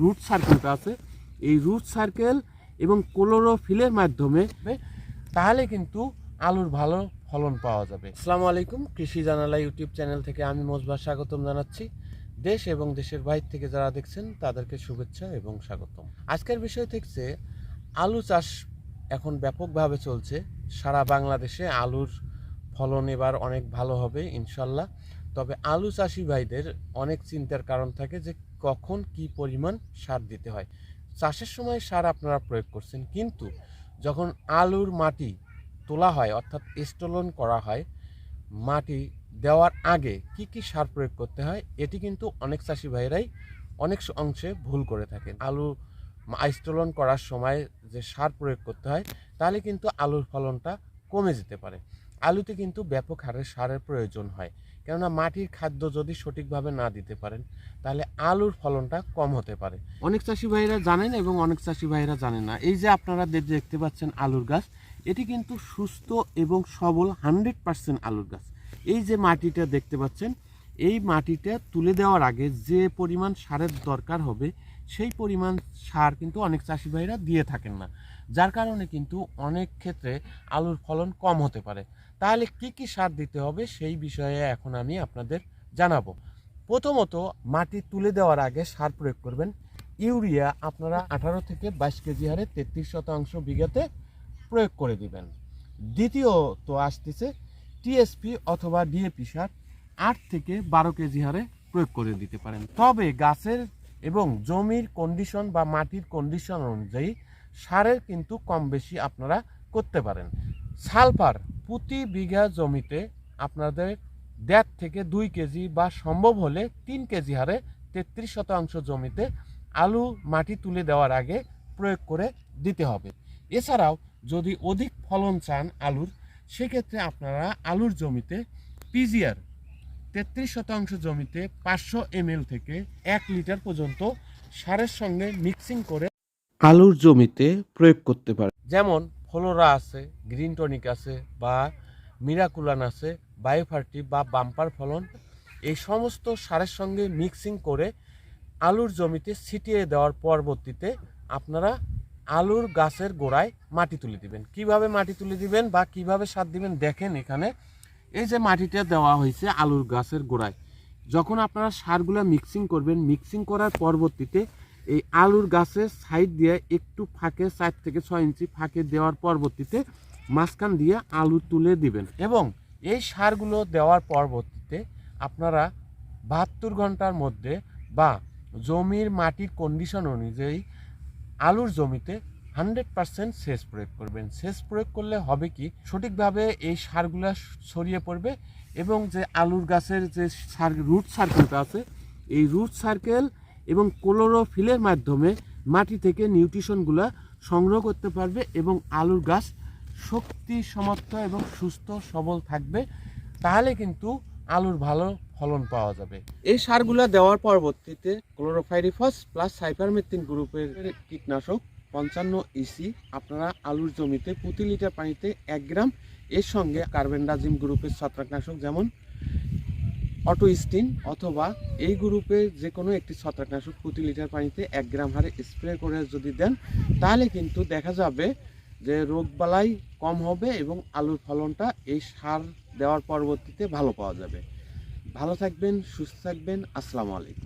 Root সার্কেলটা আছে। এই রুট সার্কেল এবং ক্লোরোফিলের মাধ্যমে তাহলে কিন্তু আলুর ভালো ফলন পাওয়া যাবে। আসসালামু আলাইকুম, কৃষি জানালা ইউটিউব চ্যানেল থেকে আমি মোজবা স্বাগতম জানাচ্ছি। দেশ এবং দেশের বাইরে থেকে যারা দেখছেন, তাদেরকে শুভেচ্ছা এবং স্বাগতম। আজকের বিষয় থাকছে আলু চাষ এখন ব্যাপকভাবে চলছে। সারা বাংলাদেশে আলুর ফলন এবার অনেক ভালো হবে, ইনশাল্লাহ। তবে আলু চাষি ভাইদের অনেক চিন্তার কারণ থাকে যে কখন কি পরিমাণ সার দিতে হয়। চাষের সময় সার আপনারা প্রয়োগ করছেন, কিন্তু যখন আলুর মাটি তোলা হয়, অর্থাৎ স্টোলন করা হয়, মাটি দেওয়ার আগে কি কি সার প্রয়োগ করতে হয়, এটি কিন্তু অনেক চাষি ভাইরাই অনেক অংশে ভুল করে থাকেন। আলু আইস্টোলন করার সময় যে সার প্রয়োগ করতে হয়, তাহলে কিন্তু আলুর ফলনটা কমে যেতে পারে। আলুতে কিন্তু ব্যাপক হারে সারের প্রয়োজন হয়। কেননা মাটির খাদ্য যদি সঠিকভাবে না দিতে পারেন, তাহলে আলুর ফলনটা কম হতে পারে। অনেক চাষি ভাইরা জানেন এবং অনেক চাষি ভাইরা জানেন না। এই যে আপনারা দেখতে পাচ্ছেন আলুর গাছ, এটি কিন্তু সুস্থ এবং সবল হান্ড্রেড পার্সেন্ট আলুর গাছ। এই যে মাটিটা দেখতে পাচ্ছেন এই মাটিটা তুলে দেওয়ার আগে যে পরিমাণ সারের দরকার হবে, সেই পরিমাণ সার কিন্তু অনেক চাষি ভাইরা দিয়ে থাকেন না। যার কারণে কিন্তু অনেক ক্ষেত্রে আলুর ফলন কম হতে পারে। তাহলে কি কি সার দিতে হবে সেই বিষয়ে এখন আমি আপনাদের জানাব। প্রথমত মাটি তুলে দেওয়ার আগে সার প্রয়োগ করবেন। ইউরিয়া আপনারা আঠারো থেকে বাইশ কেজি হারে তেত্রিশ শতাংশ বিঘাতে প্রয়োগ করে দিবেন। দ্বিতীয়ত আসতেছে টিএসপি অথবা ডিএপি সার। আট থেকে বারো কেজি হারে প্রয়োগ করে দিতে পারেন। তবে গাছের এবং জমির কন্ডিশন বা মাটির কন্ডিশন অনুযায়ী সারের কিন্তু কম বেশি আপনারা করতে পারেন। সালফার প্রতি বিঘা জমিতে আপনাদের দেড় থেকে দুই কেজি বা সম্ভব হলে তিন কেজি হারে তেত্রিশ শতাংশ জমিতে আলু মাটি তুলে দেওয়ার আগে প্রয়োগ করে দিতে হবে। এছাড়াও যদি অধিক ফলন চান আলুর, সেক্ষেত্রে আপনারা আলুর জমিতে পিজিআর তেত্রিশ শতাংশ জমিতে পাঁচশো এমএল থেকে এক লিটার পর্যন্ত সারের সঙ্গে মিক্সিং করে আলুর জমিতে প্রয়োগ করতে পারে। যেমন ফলোরা আছে গ্রিন টনিক আছে বা মিরাকুলান আছে বায়োফার্টি বা বাম্পার ফলন এই সমস্ত সারের সঙ্গে মিক্সিং করে আলুর জমিতে ছিটিয়ে দেওয়ার পরবর্তীতে আপনারা আলুর গাছের গোড়ায় মাটি তুলে দিবেন। কীভাবে মাটি তুলে দিবেন বা কীভাবে সার দিবেন দেখেন এখানে। এই যে মাটিটা দেওয়া হয়েছে আলুর গাছের গোড়ায়, যখন আপনারা সারগুলা মিক্সিং করবেন মিক্সিং করার পরবর্তীতে এই আলুর গাছের সাইড দিয়ে একটু ফাঁকে, চার থেকে ছয় ইঞ্চি ফাঁকে দেওয়ার পরবর্তীতে মাঝখান দিয়ে আলু তুলে দিবেন। এবং এই সারগুলো দেওয়ার পরবর্তীতে আপনারা বাহাত্তর ঘণ্টার মধ্যে বা জমির মাটির কন্ডিশন অনুযায়ী আলুর জমিতে হান্ড্রেড পার্সেন্ট সেচ প্রয়োগ করবেন। সেচ প্রয়োগ করলে হবে কি? সঠিকভাবে এই সারগুলো ছড়িয়ে পড়বে এবং যে আলুর গাছের যে সার, রুট সার্কেলটা আছে, এই রুট সার্কেল এবং ক্লোরোফিলের মাধ্যমে মাটি থেকে নিউট্রিশনগুলো সংগ্রহ করতে পারবে এবং আলুর গাছ শক্তি, সমর্থ এবং সুস্থ, সবল থাকবে। তাহলে কিন্তু আলুর ভালো ফলন পাওয়া যাবে। এই সারগুলো দেওয়ার পরবর্তীতে ক্লোরোফাইরিফস প্লাস সাইপারমেথিন গ্রুপের কীটনাশক পঞ্চান্ন ইসি আপনারা আলুর জমিতে প্রতি লিটার পানিতে এক গ্রাম, এর সঙ্গে কার্বেন্ডাজিম গ্রুপের ছত্রাকনাশক যেমন অটোস্টিন অথবা এই গ্রুপে যে কোনো একটি ছত্রাকনাশক প্রতি লিটার পানিতে এক গ্রাম হারে স্প্রে করে যদি দেন, তাহলে কিন্তু দেখা যাবে যে রোগবালাই কম হবে এবং আলুর ফলনটা এই সার দেওয়ার পরবর্তীতে ভালো পাওয়া যাবে। ভালো থাকবেন, সুস্থ থাকবেন, আসসালামু আলাইকুম।